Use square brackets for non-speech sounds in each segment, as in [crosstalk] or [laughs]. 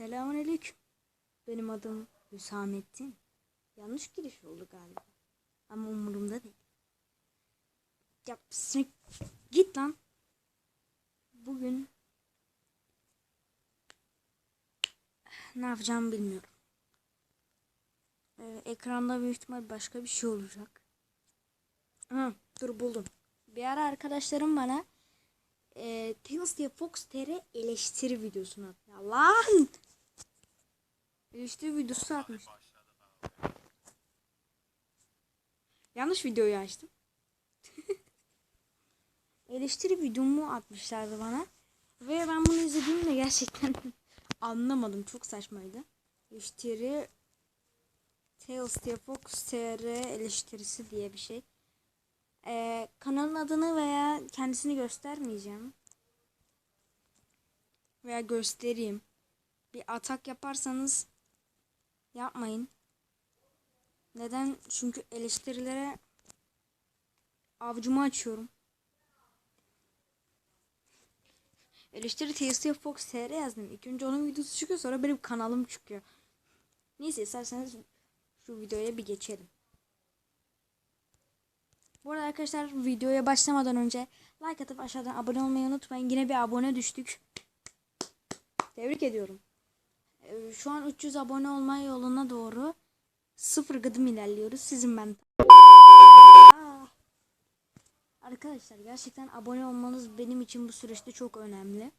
Selamünaleyküm. Benim adım Hüsamettin. Yanlış giriş oldu galiba. Ama umurumda değil. Ya git lan. Bugün ne yapacağımı bilmiyorum. Ee, ekranda büyük ihtimal başka bir şey olacak. Ha, dur buldum. Bir ara arkadaşlarım bana e, Tales diye Fox TR eleştiri videosunu attı. Ya lan! Eleştiri videosu atmış. Yanlış videoyu açtım. [laughs] eleştiri videomu atmışlardı bana. Ve ben bunu izlediğimde gerçekten [laughs] anlamadım. Çok saçmaydı. Eleştiri Tales diye Fox TR eleştirisi diye bir şey. Ee, kanalın adını veya kendisini göstermeyeceğim. Veya göstereyim. Bir atak yaparsanız yapmayın. Neden? Çünkü eleştirilere avcumu açıyorum. Eleştiri TST Fox TR yazdım. İlk önce onun videosu çıkıyor sonra benim kanalım çıkıyor. Neyse isterseniz şu videoya bir geçelim. Bu arada arkadaşlar videoya başlamadan önce like atıp aşağıdan abone olmayı unutmayın. Yine bir abone düştük. Tebrik ediyorum. Ee, Şu an 300 abone olma yoluna doğru sıfır gıdım ilerliyoruz. Sizin ben. Aa. Arkadaşlar gerçekten abone olmanız benim için bu süreçte çok önemli.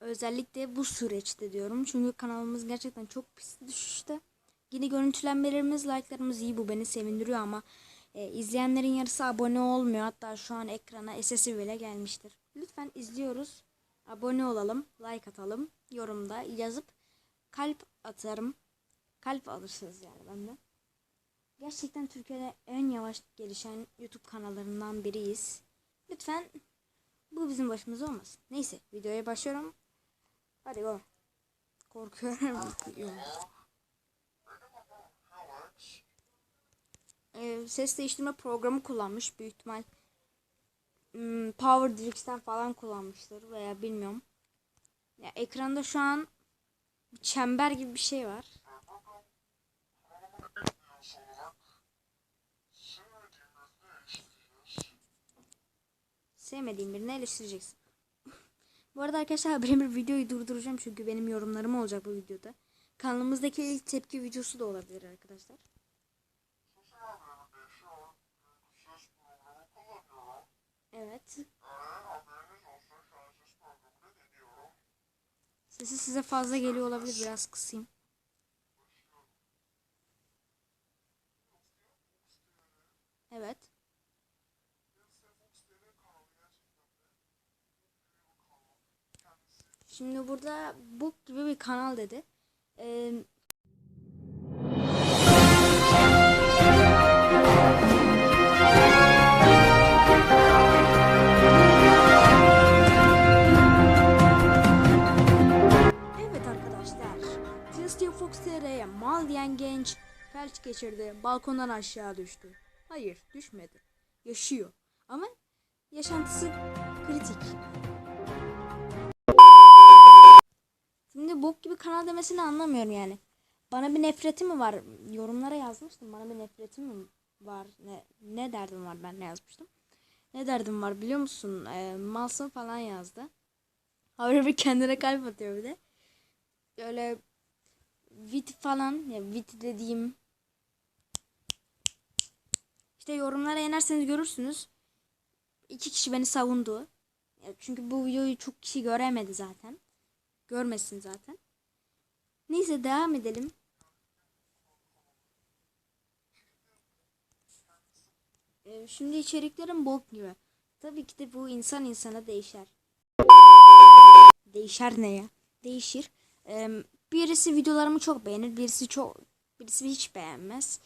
Özellikle bu süreçte diyorum. Çünkü kanalımız gerçekten çok pis düşüşte. Yine görüntülenmelerimiz, like'larımız iyi bu beni sevindiriyor ama e, izleyenlerin yarısı abone olmuyor. Hatta şu an ekrana SS'i bile gelmiştir. Lütfen izliyoruz. Abone olalım, like atalım, yorumda yazıp kalp atarım. Kalp alırsınız yani benden. Gerçekten Türkiye'de en yavaş gelişen YouTube kanallarından biriyiz. Lütfen bu bizim başımıza olmasın. Neyse videoya başlıyorum. Hadi go. Korkuyorum. Ee, ses değiştirme programı kullanmış büyük ihtimal. Hmm, Power Dirix'ten falan kullanmıştır veya bilmiyorum. Ya ekranda şu an çember gibi bir şey var. Sevmediğim birini eleştireceksin. bu arada arkadaşlar ben bir videoyu durduracağım çünkü benim yorumlarım olacak bu videoda. Kanalımızdaki ilk tepki videosu da olabilir arkadaşlar. Evet. Sesi size fazla geliyor olabilir. Biraz kısayım. Evet. Şimdi burada book gibi bir kanal dedi. Ee, genç felç geçirdi. Balkondan aşağı düştü. Hayır düşmedi. Yaşıyor. Ama yaşantısı kritik. Şimdi bok gibi kanal demesini anlamıyorum yani. Bana bir nefreti mi var? Yorumlara yazmıştım. Bana bir nefreti mi var? Ne, ne derdim var ben ne yazmıştım? Ne derdim var biliyor musun? Ee, malsın falan yazdı. Haberi bir kendine kalp atıyor bir de. Öyle vit falan ya vit dediğim işte yorumlara inerseniz görürsünüz. İki kişi beni savundu. Çünkü bu videoyu çok kişi göremedi zaten. Görmesin zaten. Neyse devam edelim. Ee, şimdi içeriklerim bok gibi. Tabii ki de bu insan insana değişer. Değişer ne ya? Değişir. Birisi videolarımı çok beğenir, birisi çok birisi hiç beğenmez.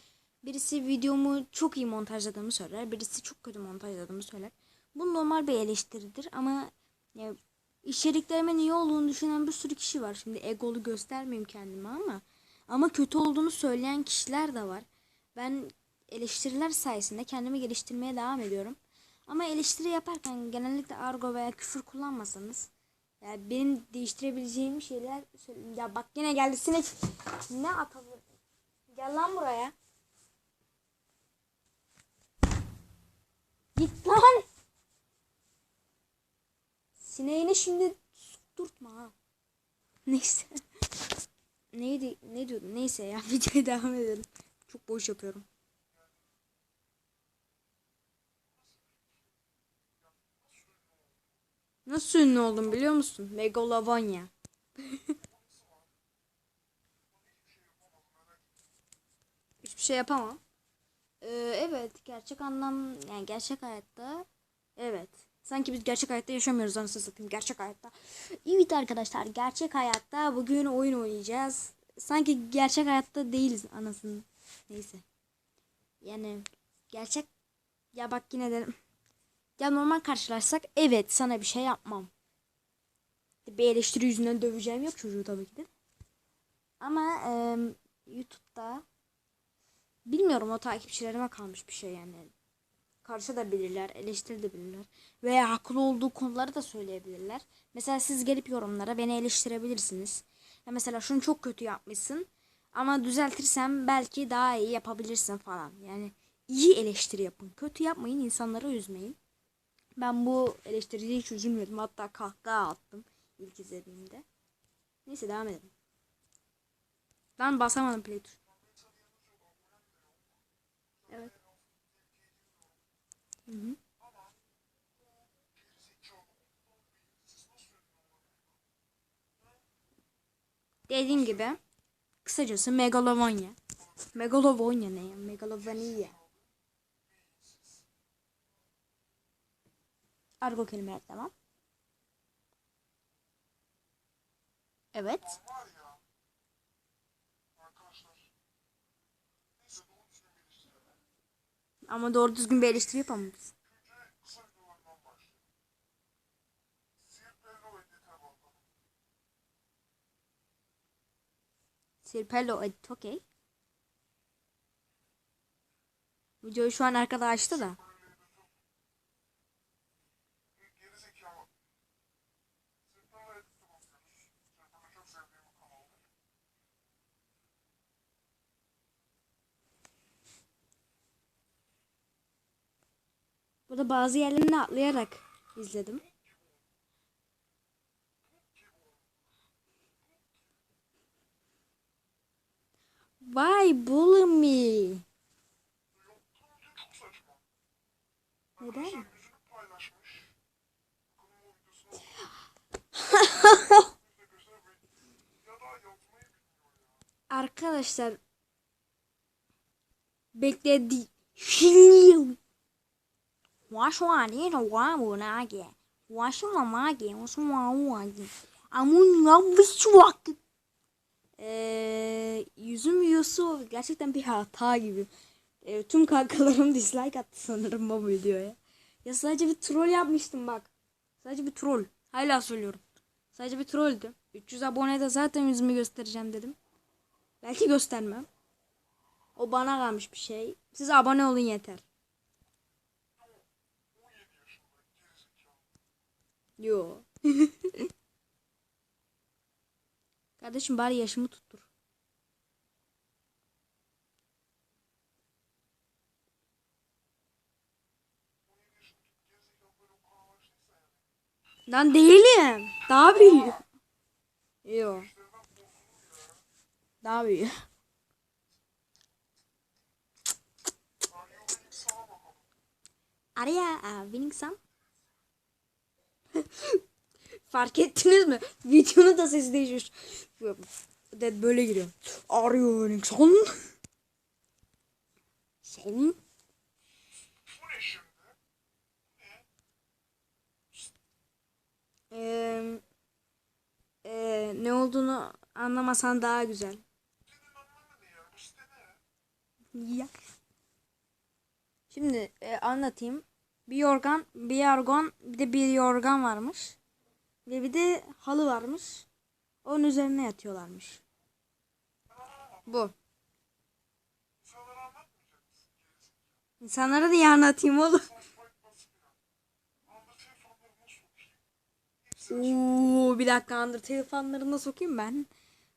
Birisi videomu çok iyi montajladığımı söyler, birisi çok kötü montajladığımı söyler. Bu normal bir eleştiridir ama ya, içeriklerimin iyi olduğunu düşünen bir sürü kişi var. Şimdi egolu göstermeyeyim kendime ama ama kötü olduğunu söyleyen kişiler de var. Ben eleştiriler sayesinde kendimi geliştirmeye devam ediyorum. Ama eleştiri yaparken genellikle argo veya küfür kullanmasanız Yani benim değiştirebileceğim şeyler söyle- Ya bak yine geldi sinek. Ne atabilir? Gel lan buraya. Git lan. Sineğini şimdi durtma ha. Neyse. [laughs] Neydi? Ne diyordum? Neyse ya [laughs] videoya devam edelim. Çok boş yapıyorum. Nasıl ünlü oldum biliyor musun? Megalavonya. [laughs] Hiçbir şey yapamam. Ee, evet gerçek anlam yani gerçek hayatta evet. Sanki biz gerçek hayatta yaşamıyoruz anasını satayım gerçek hayatta. Evet arkadaşlar gerçek hayatta bugün oyun oynayacağız. Sanki gerçek hayatta değiliz anasını. Neyse. Yani gerçek ya bak yine de ya normal karşılaşsak evet sana bir şey yapmam. Bir eleştiri yüzünden döveceğim yok çocuğu tabii ki de. Ama e, YouTube'da bilmiyorum o takipçilerime kalmış bir şey yani. Karşı da bilirler, eleştiri de bilirler. Veya haklı olduğu konuları da söyleyebilirler. Mesela siz gelip yorumlara beni eleştirebilirsiniz. Ya mesela şunu çok kötü yapmışsın. Ama düzeltirsem belki daha iyi yapabilirsin falan. Yani iyi eleştiri yapın. Kötü yapmayın, insanları üzmeyin. Ben bu eleştiriye hiç üzülmedim. Hatta kahkaha attım ilk izlediğimde. Neyse devam edelim. Ben basamadım play tuşuna. Evet. Hı hı. Dediğim gibi kısacası Megalavonya. Megalavonya ne ya? Megalovania. Argo kelimeler tamam. Evet. Ama doğru düzgün bir eleştiri yapamıyoruz. Sirpello edit okey. Videoyu şu an arkada açtı da. Bir gerizekalı. Sirpello edite bakıyoruz. Sirpello çok sevdiğim bir kanaldır. Burada bazı yerlerini atlayarak izledim. Vay bully. Neden? Arkadaşlar bekledi. 我说你是我不那个，我是我妈给我说我的，ama ne çok. Eee yüzüm videosu gerçekten bir hata gibi. Eee, tüm kankalarım [laughs] dislike attı sanırım bu videoya. Ya sadece bir troll yapmıştım bak. Sadece bir troll. Hala söylüyorum. Sadece bir trolldü. 300 abonede zaten yüzümü göstereceğim dedim. Belki göstermem. O bana kalmış bir şey. Siz abone olun yeter. Yo. [laughs] Kardeşim bari yaşımı tuttur. Lan değilim. Daha büyük. Yo. Daha büyük. Araya uh, winning some. [laughs] Fark ettiniz mi? Videonun da sesi değişmiş. De böyle giriyor. Some? Son. Şimdi? Ee, ee, ne olduğunu anlamasan daha güzel. Ya. Şimdi e, anlatayım. Bir yorgan, bir yorgan, bir de bir yorgan varmış. Ve bir de halı varmış. Onun üzerine yatıyorlarmış. Bu. İnsanlara da iyi anlatayım oğlum. Oo, bir dakika Undertale fanlarına sokayım ben.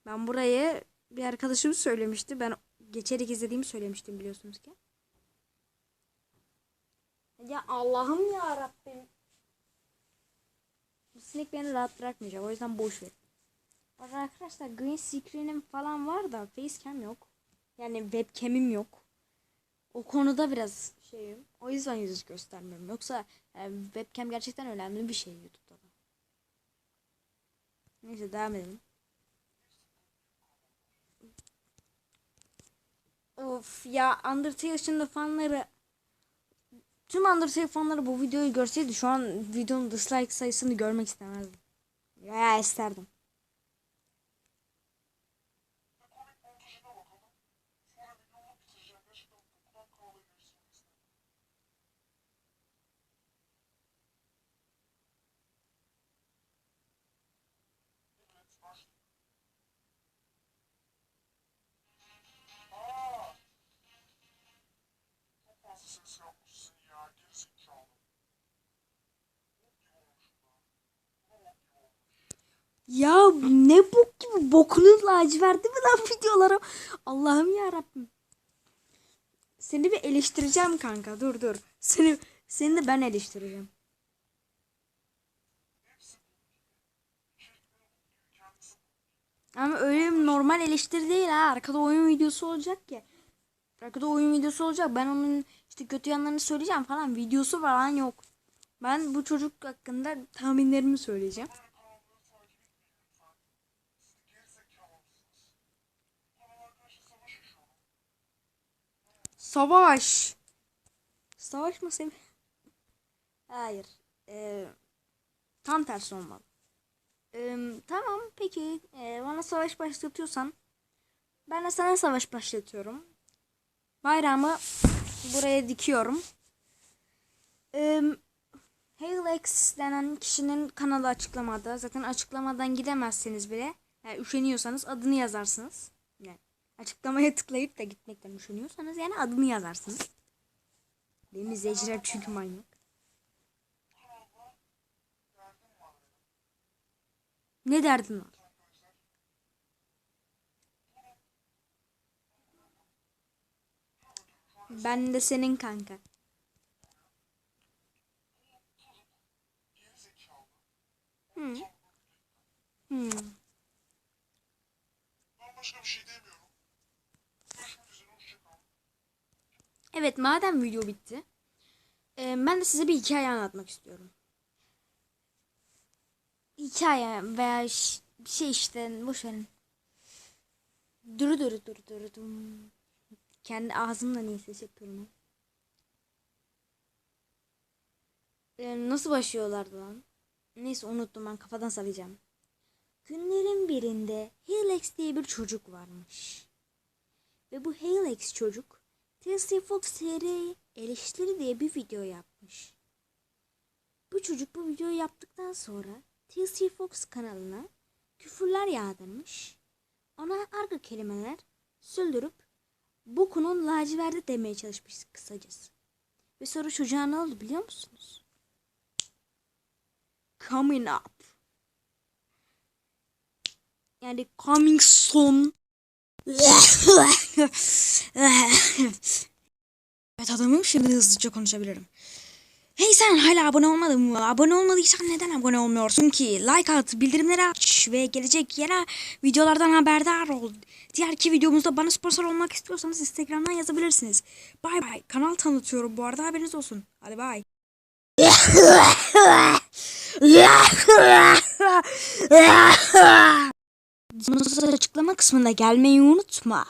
Ben burayı bir arkadaşım söylemişti. Ben geçerek izlediğimi söylemiştim biliyorsunuz ki. Ya Allah'ım ya Rabbim. Bu sinek beni rahat bırakmayacak. O yüzden boş ver. Bak arkadaşlar green screen'im falan var da facecam yok. Yani webcam'im yok. O konuda biraz şeyim. O yüzden yüz göstermiyorum. Yoksa e, webcam gerçekten önemli bir şey YouTube'da da. Neyse devam edelim. Of ya Undertale şimdi fanları tüm Undertale fanları bu videoyu görseydi şu an videonun dislike sayısını görmek istemezdim. Ya isterdim. Ya ne bok gibi bokunun laciverti mi lan videoları? Allah'ım ya Rabbim. Seni bir eleştireceğim kanka. Dur dur. Seni seni de ben eleştireceğim. Ama öyle normal eleştiri değil ha. Arkada oyun videosu olacak ya. Arkada oyun videosu olacak. Ben onun işte kötü yanlarını söyleyeceğim falan. Videosu falan yok. Ben bu çocuk hakkında tahminlerimi söyleyeceğim. Böyle kanalları takip etmeyin lütfen. Siz gerizekalı mısınız? Bu kanal arkadaşlar savaş yaşıyorum. Savaş. Savaş mı sev? Hayır. Ee, tam tersi olmalı. Ee, tamam peki ee, bana savaş başlatıyorsan ben de sana savaş başlatıyorum. Bayrağımı buraya dikiyorum. Ee, Halex denen kişinin kanalı açıklamada. Zaten açıklamadan gidemezsiniz bile. Yani üşeniyorsanız adını yazarsınız. Açıklamaya tıklayıp da gitmekten üşeniyorsanız yani adını yazarsınız. Benim izleyiciler çünkü manyak. Ne derdin var? Ben de senin kanka. Hmm. Ben başka bir şey Evet madem video bitti. e, ben de size bir hikaye anlatmak istiyorum. Hikaye veya ş- şey işte boş verin. Duru duru duru duru dum. Kendi ağzımla niye ses yapıyorum? E, nasıl başlıyorlardı lan? Neyse unuttum ben kafadan sallayacağım. Günlerin birinde Halex diye bir çocuk varmış. Ve bu Halex çocuk TLC Fox TR eleştiri diye bir video yapmış. Bu çocuk bu videoyu yaptıktan sonra TLC Fox kanalına küfürler yağdırmış. Ona argo kelimeler süldürüp bokunun laciverdi demeye çalışmış kısacası. Ve sonra çocuğa ne oldu biliyor musunuz? Coming up. Yani coming soon. Evet adamım şimdi hızlıca konuşabilirim. Hey sen hala abone olmadın mı? Abone olmadıysan neden abone olmuyorsun ki? Like at, bildirimleri aç ve gelecek yeni videolardan haberdar ol. Diğer iki videomuzda bana sponsor olmak istiyorsanız Instagram'dan yazabilirsiniz. Bay bay. Kanal tanıtıyorum bu arada haberiniz olsun. Hadi bay. [laughs] açıklama kısmında gelmeyi unutma.